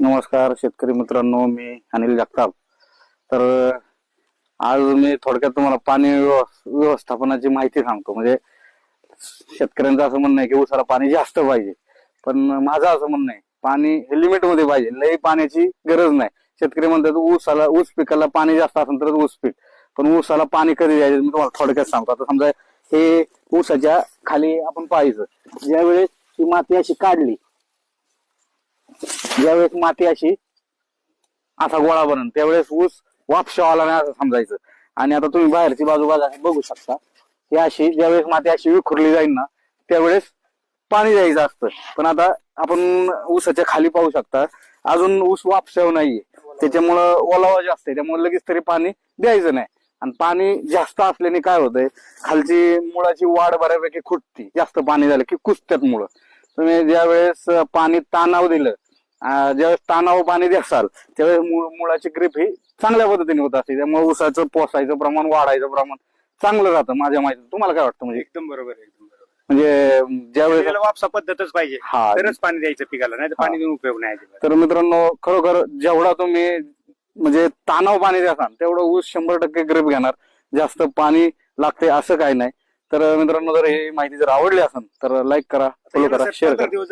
नमस्कार शेतकरी मित्रांनो मी अनिल जगताप. तर आज मी थोडक्यात तुम्हाला पाणी व्यव- व्यवस्थापनाची माहिती सांगतो. म्हणजे शेतकऱ्यांचं असं म्हणणं आहे की उसाला पाणी जास्त पाहिजे. पण माझं असं म्हणणं आहे पाणी हे लिमिटमध्ये पाहिजे. लई पाण्याची गरज नाही. शेतकरी म्हणतात ऊसाला ऊस पिकाला पाणी जास्त असेल तर ऊस पीक. पण ऊसाला पाणी कधी द्यायचं? मी तुम्हाला थोडक्यात सांगतो. आता समजा हे ऊसाच्या खाली आपण पाहायचं. ज्यावेळेस ही माती अशी काढली ज्यावेळेस माती अशी असा गोळा बनन त्यावेळेस ऊस वापशा आला नाही असं समजायचं. आणि आता तुम्ही बाहेरची बाजू बाजू बघू शकता. ही अशी ज्यावेळेस माती अशी विखुरली जाईल ना त्यावेळेस पाणी द्यायचं असतं. पण आता आपण ऊसाच्या खाली पाहू शकता अजून ऊस वापशाव नाहीये. त्याच्यामुळं ओलावा जास्त आहे. त्यामुळे लगेच तरी पाणी द्यायचं नाही. आणि पाणी जास्त असल्याने काय होतंय खालची मुळाची वाढ बऱ्यापैकी खुटती. जास्त पाणी झालं की कुसत्यात मुळं. तुम्ही ज्यावेळेस पाणी ताणाव दिलं ज्यावेळेस ताणाव पाणी द्याल त्यावेळेस मुळ- मुळाची ग्रीप ही चांगल्या पद्धतीने होत असते. त्यामुळे ऊसाचं पोसायचं प्रमाण वाढायचं प्रमाण चांगलं राहतं माझ्या माहिती. तुम्हाला काय वाटतं म्हणजे? एकदम बरोबर आहे, एकदम बरोबर. म्हणजे ज्यावेळेस पिकाला वापसा पद्धतच पाहिजे. हा. तरच पाणी द्यायचं पिकाला नाही तर पाणी देऊन उपयोग नाही अजिबात. तर मित्रांनो खरोखर जेवढा तुम्ही म्हणजे ताणाव पाणी द्याल तेवढं ऊस शंभर टक्के ग्रीप घेणार. जास्त पाणी लागते असं काही नाही. तर मित्रांनो जर ही माहिती जर आवडली असेल तर लाईक करा फॉलो करा शेअर पंधरा करा. दिवस